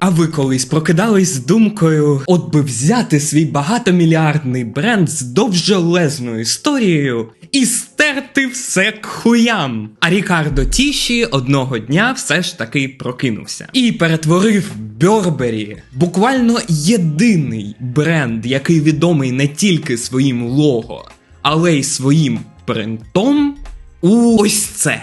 А ви колись прокидались з думкою, от би взяти свій багатомільярдний бренд з довжелезною історією і стерти все к хуям. А Рікардо Тіші одного дня все ж таки прокинувся і перетворив Бьорбері, буквально єдиний бренд, який відомий не тільки своїм лого, але й своїм принтом у ось це.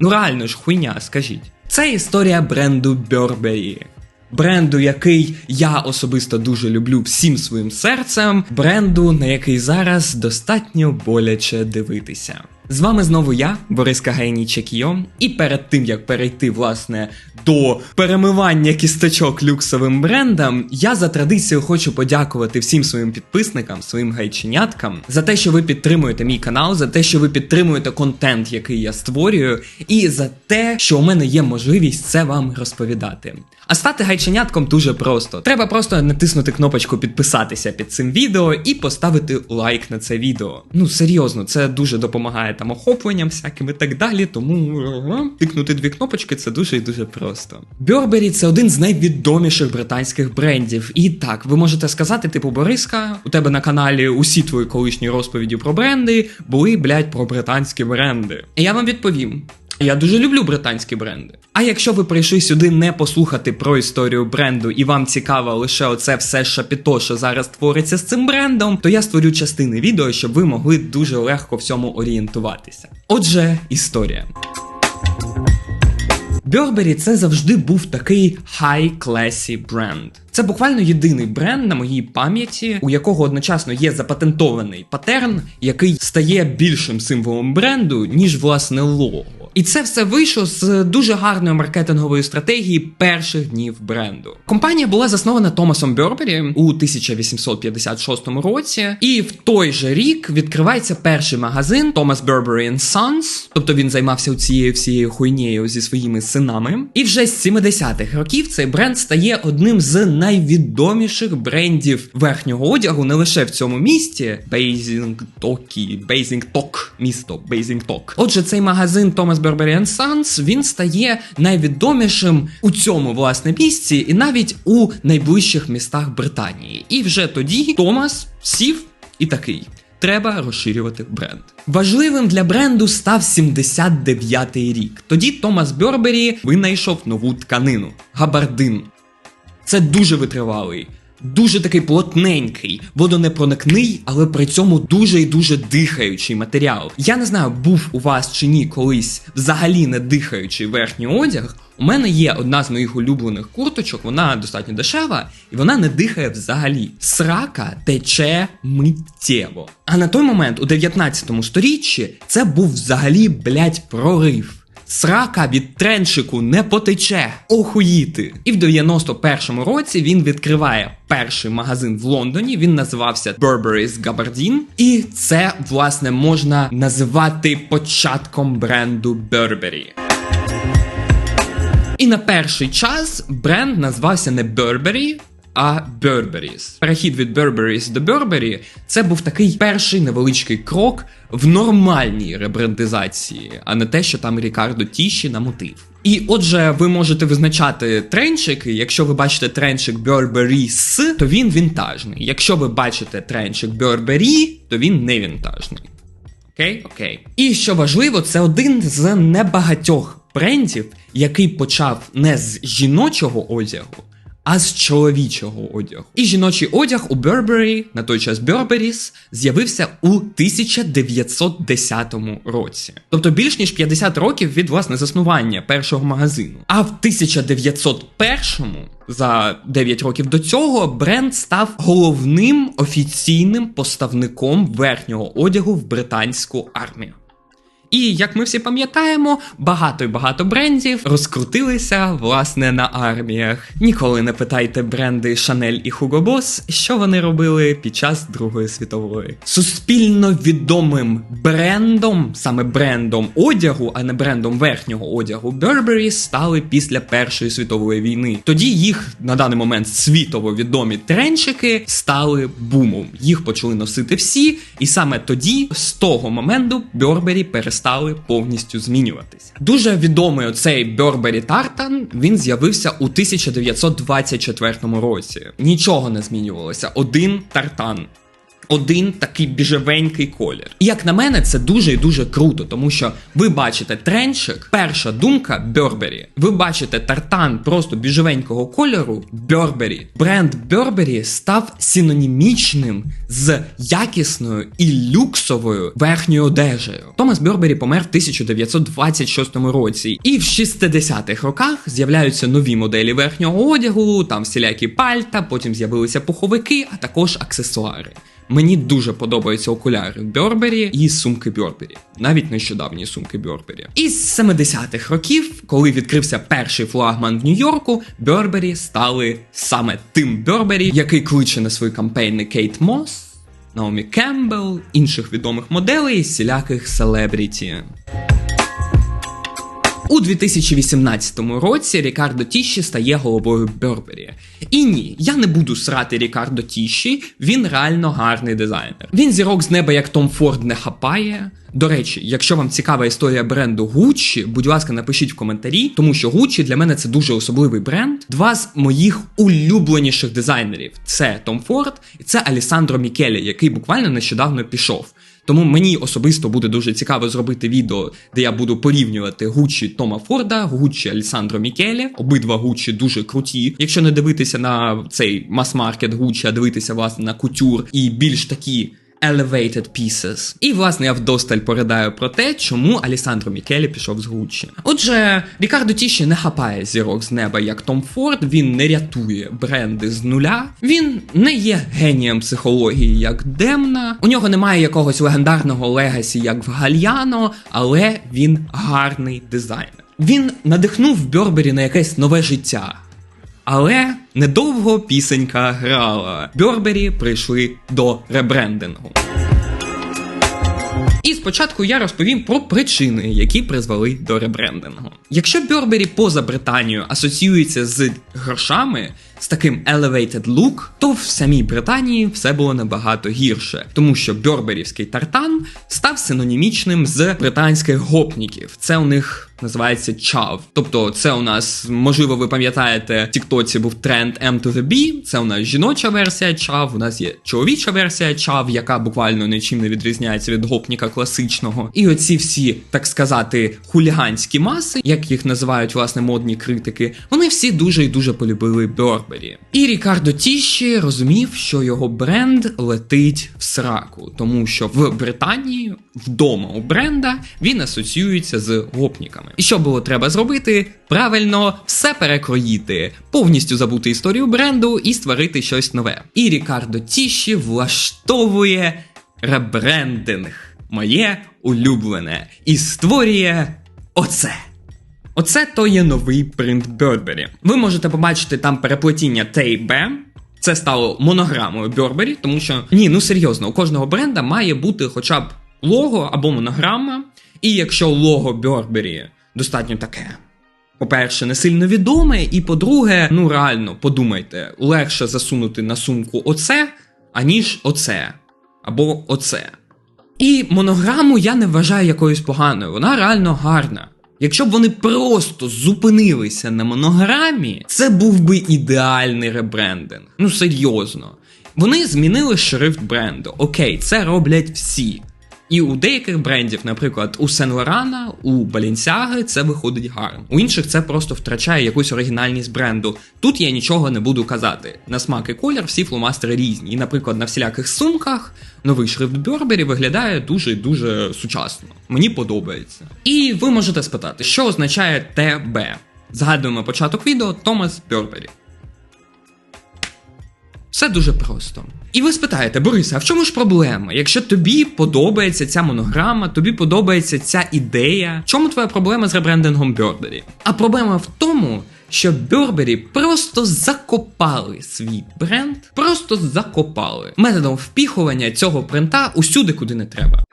Ну реально ж хуйня, скажіть. Це історія бренду Burberry. Бренду, який я особисто дуже люблю всім своїм серцем, бренду, на який зараз достатньо боляче дивитися. З вами знову я, Борис Кагайній Чекіо, і перед тим як перейти власне до перемивання кісточок люксовим брендам, я за традицією хочу подякувати всім своїм підписникам, своїм гайченяткам за те, що ви підтримуєте мій канал, за те, що ви підтримуєте контент, який я створюю, і за те, що у мене є можливість це вам розповідати. А стати гайченятком дуже просто. Треба просто натиснути кнопочку підписатися під цим відео і поставити лайк на це відео. Ну серйозно, це дуже допомагає там охопленням всяким і так далі. Тому е, тикнути дві кнопочки це дуже і дуже просто. Burberry – це один з найвідоміших британських брендів. І так, ви можете сказати, типу, Бориска, у тебе на каналі усі твої колишні розповіді про бренди були, блядь, про британські бренди. І я вам відповім. Я дуже люблю британські бренди. А якщо ви прийшли сюди не послухати про історію бренду і вам цікаво лише оце все шапіто, що зараз твориться з цим брендом, то я створю частини відео, щоб ви могли дуже легко в цьому орієнтуватися. Отже, історія. Burberry це завжди був такий high-classy бренд. Це буквально єдиний бренд на моїй пам'яті, у якого одночасно є запатентований патерн, який стає більшим символом бренду, ніж власне лого. І це все вийшло з дуже гарної маркетингової стратегії перших днів бренду. Компанія була заснована Томасом Бербері у 1856 році, і в той же рік відкривається перший магазин Thomas Burberry Sons, тобто він займався цією всією хуйнею зі своїми синами. І вже з 70-х років цей бренд стає одним з найвідоміших брендів верхнього одягу не лише в цьому місті Бейзінгтокі, Бейзінгток, місто Бейзінгток. Отже, цей магазин Thomas Burberry Sons, він стає найвідомішим у цьому власне місці, і навіть у найближчих містах Британії. І вже тоді Томас сів і такий. Треба розширювати бренд. Важливим для бренду став 79-й рік. Тоді Томас Бьорбері винайшов нову тканину габардин. Це дуже витривалий, дуже такий плотненький, водонепроникний, але при цьому дуже і дуже дихаючий матеріал. Я не знаю, був у вас чи ні колись взагалі не дихаючий верхній одяг. У мене є одна з моїх улюблених курточок, вона достатньо дешева, і вона не дихає взагалі. Срака тече миттєво. А на той момент, у 19 сторіччі, це був взагалі, блять, прорив. Срака від тренчику не потече, охуїти. І в 91-му році він відкриває перший магазин в Лондоні. Він називався Burberry's Gabardine. І це, власне, можна називати початком бренду Burberry. І на перший час бренд назвався не Burberry, а Burberry's. Перехід від Burberry's до Burberry – це був такий перший невеличкий крок в нормальній ребрендизації, а не те, що там Рікардо Тіші намотив. І отже, ви можете визначати тренчики. Якщо ви бачите тренчик Burberry's, то він вінтажний. Якщо ви бачите тренчик Burberry, то він не вінтажний. Окей, окей. І що важливо, це один з небагатьох брендів, який почав не з жіночого одягу, а з чоловічого одягу. І жіночий одяг у Burberry, на той час Burberry's, з'явився у 1910 році. Тобто більш ніж 50 років від власне заснування першого магазину. А в 1901 за 9 років до цього бренд став головним офіційним поставником верхнього одягу в британську армію. І як ми всі пам'ятаємо, багато й багато брендів розкрутилися власне на арміях. Ніколи не питайте бренди Chanel і Hugo Boss, що вони робили під час Другої світової. Суспільно відомим брендом, саме брендом одягу, а не брендом верхнього одягу, Burberry стали після Першої світової війни. Тоді їх на даний момент світово відомі тренчики стали бумом. Їх почали носити всі, і саме тоді, з того моменту, Burberry перестали стали повністю змінюватися. Дуже відомий оцей Burberry Tartan, він з'явився у 1924 році. Нічого не змінювалося. Один тартан один такий біжевенький колір. І як на мене, це дуже і дуже круто, тому що ви бачите тренчик, перша думка Burberry. Ви бачите тартан просто біжевенького кольору Burberry. Бренд Burberry став синонімічним з якісною і люксовою верхньою одежею. Томас Burberry помер в 1926 році, і в 60-х роках з'являються нові моделі верхнього одягу, там всілякі пальта, потім з'явилися пуховики, а також аксесуари. Мені дуже подобаються окуляри Бьорбері і сумки Бьорбері, навіть нещодавні сумки Бьорбері. Із 70-х років, коли відкрився перший флагман в Нью-Йорку, Бьорбері стали саме тим Бьорбері, який кличе на свої кампейни Кейт Мосс, Наомі Кембл, інших відомих моделей і сіляких селебріті. У 2018 році Рікардо Тіші стає головою Burberry. І ні, я не буду срати Рікардо Тіші, він реально гарний дизайнер. Він зірок з неба, як Том Форд, не хапає. До речі, якщо вам цікава історія бренду Gucci, будь ласка, напишіть в коментарі, тому що Gucci для мене це дуже особливий бренд. Два з моїх улюбленіших дизайнерів це Том Форд і це Алісандро Мікелі, який буквально нещодавно пішов. Тому мені особисто буде дуже цікаво зробити відео, де я буду порівнювати Гуччі Тома Форда, Гуччі Алісандро Мікелі. Обидва Гуччі дуже круті. Якщо не дивитися на цей мас-маркет Гуччі, а дивитися власне на кутюр і більш такі Elevated Pieces. І, власне, я вдосталь поридаю про те, чому Алісандро Мікелі пішов з Гуччі. Отже, Рікардо Тіші не хапає зірок з неба, як Том Форд, він не рятує бренди з нуля. Він не є генієм психології, як Демна. У нього немає якогось легендарного легасі, як в Гальяно, але він гарний дизайнер. Він надихнув Бьорбері на якесь нове життя. Але недовго пісенька грала. Бьорбері прийшли до ребрендингу. І спочатку я розповім про причини, які призвели до ребрендингу. Якщо Бьорбері поза Британією асоціюється з грошами, з таким elevated look, то в самій Британії все було набагато гірше, тому що Бьорберівський тартан став синонімічним з британських гопніків. Це у них називається чав. Тобто, це у нас, можливо, ви пам'ятаєте, в Тіктоці був тренд M to the B, Це у нас жіноча версія чав. У нас є чоловіча версія чав, яка буквально нічим не відрізняється від гопніка класичного. І оці всі, так сказати, хуліганські маси, як їх називають власне модні критики, вони всі дуже і дуже полюбили Бербері. І Рікардо Тіші розумів, що його бренд летить в сраку, тому що в Британії вдома у бренда він асоціюється з гопніками. І що було треба зробити? Правильно, все перекроїти, повністю забути історію бренду і створити щось нове. І Рікардо Тіші влаштовує ребрендинг, моє улюблене, і створює оце. Оце то є новий принт Burberry. Ви можете побачити там переплетіння T і B. Це стало монограмою Burberry, тому що ні, ну серйозно, у кожного бренда має бути хоча б лого або монограма. І якщо лого Burberry достатньо таке. По-перше, не сильно відоме, і по-друге, ну реально, подумайте, легше засунути на сумку оце, аніж оце. Або оце. І монограму я не вважаю якоюсь поганою, вона реально гарна. Якщо б вони просто зупинилися на монограмі, це був би ідеальний ребрендинг. Ну серйозно. Вони змінили шрифт бренду. Окей, це роблять всі. І у деяких брендів, наприклад, у Сен Лорана, у Балінсяги, це виходить гарно. У інших це просто втрачає якусь оригінальність бренду. Тут я нічого не буду казати. На смак і колір всі фломастери різні. І, наприклад, на всіляких сумках новий шрифт Burberry виглядає дуже дуже сучасно. Мені подобається. І ви можете спитати, що означає ТБ? Згадуємо початок відео Томас Burberry. Все дуже просто. І ви спитаєте, Бориса, а в чому ж проблема? Якщо тобі подобається ця монограма, тобі подобається ця ідея, чому твоя проблема з ребрендингом Burberry? А проблема в тому, що Burberry просто закопали свій бренд, просто закопали методом впіхування цього принта усюди, куди не треба.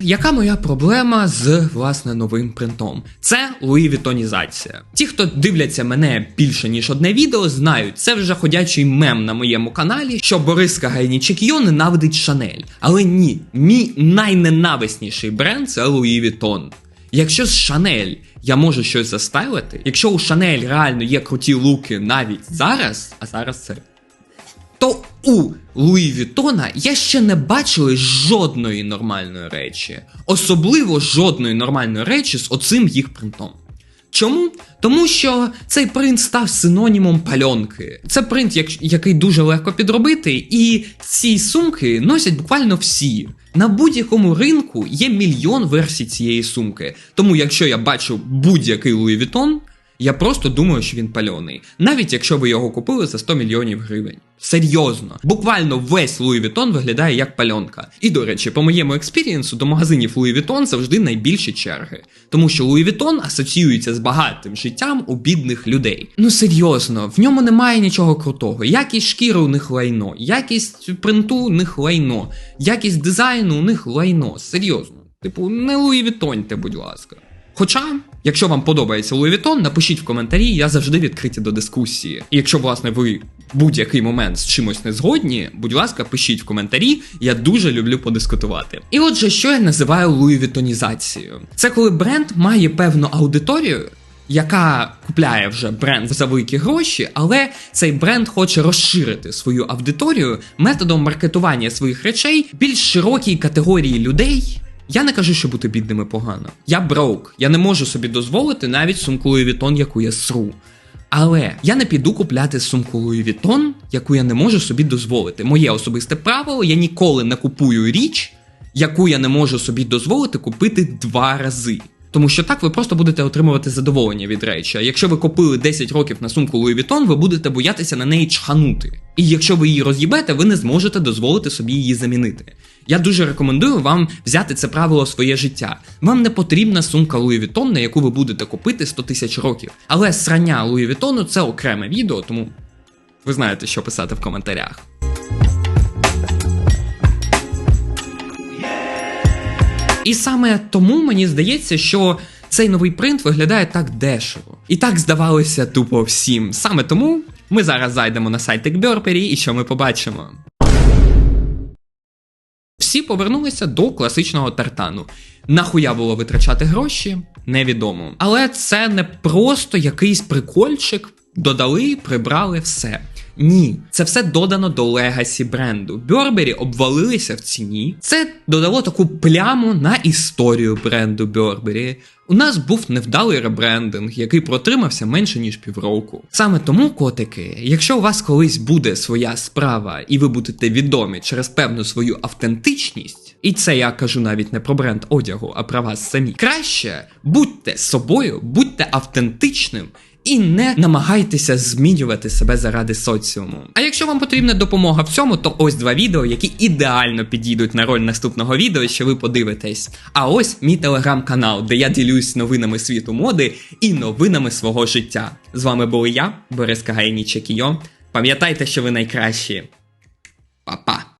Яка моя проблема з власне новим принтом? Це Луї Вітонізація. Ті, хто дивляться мене більше ніж одне відео, знають, це вже ходячий мем на моєму каналі, що Борис Кагайнічекйо ненавидить Шанель. Але ні, мій найненависніший бренд це Луї Вітон. Якщо з Шанель я можу щось застайлити, якщо у Шанель реально є круті луки навіть зараз, а зараз це то у Луї Вітона я ще не бачили жодної нормальної речі, особливо жодної нормальної речі з оцим їх принтом. Чому? Тому що цей принт став синонімом пальонки. Це принт, як- який дуже легко підробити, і ці сумки носять буквально всі. На будь-якому ринку є мільйон версій цієї сумки. Тому якщо я бачу будь-який Луї Вітон, я просто думаю, що він пальоний, навіть якщо ви його купили за 100 мільйонів гривень. Серйозно, буквально весь Луї Вітон виглядає як пальонка. І до речі, по моєму експірієнсу до магазинів Луї Вітон завжди найбільші черги, тому що Луї Вітон асоціюється з багатим життям у бідних людей. Ну серйозно, в ньому немає нічого крутого. Якість шкіри у них лайно, якість принту у них лайно, якість дизайну у них лайно. Серйозно. Типу, не Луї Вітоньте, будь ласка. Хоча, якщо вам подобається Луї Вітон, напишіть в коментарі, я завжди відкриті до дискусії. І якщо, власне, ви будь-який момент з чимось не згодні, будь ласка, пишіть в коментарі, я дуже люблю подискутувати. І отже, що я називаю Луї Вітонізацією? Це коли бренд має певну аудиторію. Яка купляє вже бренд за великі гроші, але цей бренд хоче розширити свою аудиторію методом маркетування своїх речей більш широкій категорії людей, я не кажу, що бути бідними погано. Я брок. я не можу собі дозволити навіть сумку Louis Vuitton, яку я сру. Але я не піду купляти сумку Louis Vuitton, яку я не можу собі дозволити. Моє особисте правило, я ніколи не купую річ, яку я не можу собі дозволити купити два рази. Тому що так ви просто будете отримувати задоволення від речі. А якщо ви купили 10 років на сумку Louis Vuitton, ви будете боятися на неї чханути. І якщо ви її роз'їбете, ви не зможете дозволити собі її замінити. Я дуже рекомендую вам взяти це правило в своє життя. Вам не потрібна сумка Louis Vuitton, на яку ви будете купити 100 тисяч років. Але срання Louis Vuitton це окреме відео, тому ви знаєте, що писати в коментарях. І саме тому мені здається, що цей новий принт виглядає так дешево. І так здавалося тупо всім. Саме тому ми зараз зайдемо на сайт Burberry і що ми побачимо. Всі повернулися до класичного тартану. Нахуя було витрачати гроші? Невідомо. Але це не просто якийсь прикольчик, додали, прибрали все. Ні, це все додано до легасі бренду. Burberry обвалилися в ціні. Це додало таку пляму на історію бренду Burberry. У нас був невдалий ребрендинг, який протримався менше ніж півроку. Саме тому, котики, якщо у вас колись буде своя справа, і ви будете відомі через певну свою автентичність, і це я кажу навіть не про бренд одягу, а про вас самі. Краще будьте собою, будьте автентичним. І не намагайтеся змінювати себе заради соціуму. А якщо вам потрібна допомога в цьому, то ось два відео, які ідеально підійдуть на роль наступного відео, що ви подивитесь. А ось мій телеграм-канал, де я ділюсь новинами світу моди і новинами свого життя. З вами був я, Борис Кагайнічек Пам'ятайте, що ви найкращі. Па-па!